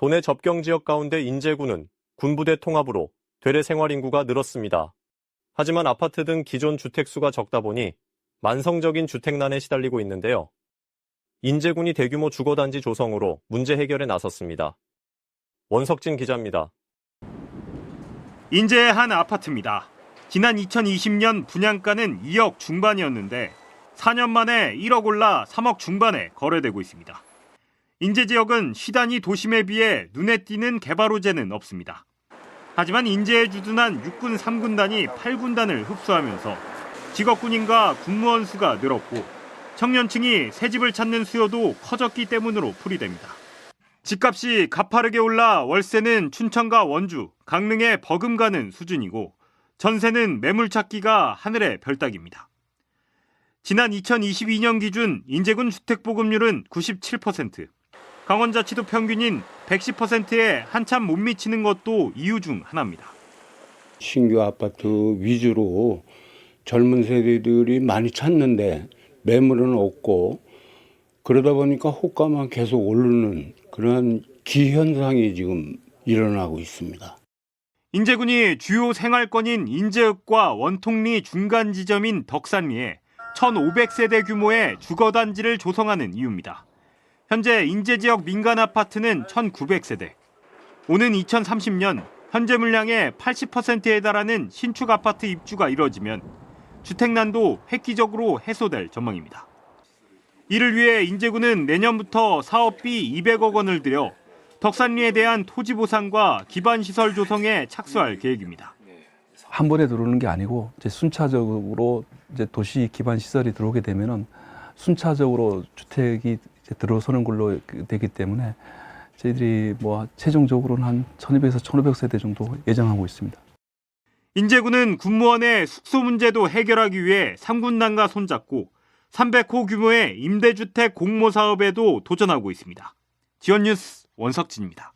도내 접경 지역 가운데 인제군은 군부대 통합으로 되레 생활 인구가 늘었습니다. 하지만 아파트 등 기존 주택수가 적다 보니 만성적인 주택난에 시달리고 있는데요. 인제군이 대규모 주거단지 조성으로 문제 해결에 나섰습니다. 원석진 기자입니다. 인제의 한 아파트입니다. 지난 2020년 분양가는 2억 중반이었는데 4년 만에 1억 올라 3억 중반에 거래되고 있습니다. 인제 지역은 시단위 도심에 비해 눈에 띄는 개발 호재는 없습니다. 하지만 인제에 주둔한 육군 3군단이 8군단을 흡수하면서 직업군인과 군무원 수가 늘었고 청년층이 새 집을 찾는 수요도 커졌기 때문으로 풀이됩니다. 집값이 가파르게 올라 월세는 춘천과 원주, 강릉에 버금가는 수준이고 전세는 매물 찾기가 하늘의 별따기입니다. 지난 2022년 기준 인제군 주택 보급률은 97%, 강원자치도 평균인 110%에 한참 못 미치는 것도 이유 중 하나입니다. 신규 아파트 위주로 젊은 세대들이 많이 찾는데 매물은 없고 그러다 보니까 호가만 계속 오르는 그런 기현상이 지금 일어나고 있습니다. 인제군이 주요 생활권인 인제읍과 원통리 중간 지점인 덕산리에 1,500세대 규모의 주거단지를 조성하는 이유입니다. 현재 인제 지역 민간 아파트는 1,900세대. 오는 2030년 현재 물량의 80%에 달하는 신축 아파트 입주가 이뤄지면 주택난도 획기적으로 해소될 전망입니다. 이를 위해 인제군은 내년부터 사업비 200억 원을 들여 덕산리에 대한 토지 보상과 기반 시설 조성에 착수할 계획입니다. 한 번에 들어오는 게 아니고 이제 순차적으로 이제 도시 기반 시설이 들어오게 되면은 순차적으로 주택이 들어서는 걸로 되기 때문에 저희들이 뭐 최종적으로는 한 1200에서 1500세대 정도 예정하고 있습니다. 인제군은 군무원의 숙소 문제도 해결하기 위해 3군단과 손잡고 300호 규모의 임대주택 공모 사업에도 도전하고 있습니다. 지원뉴스 원석진입니다.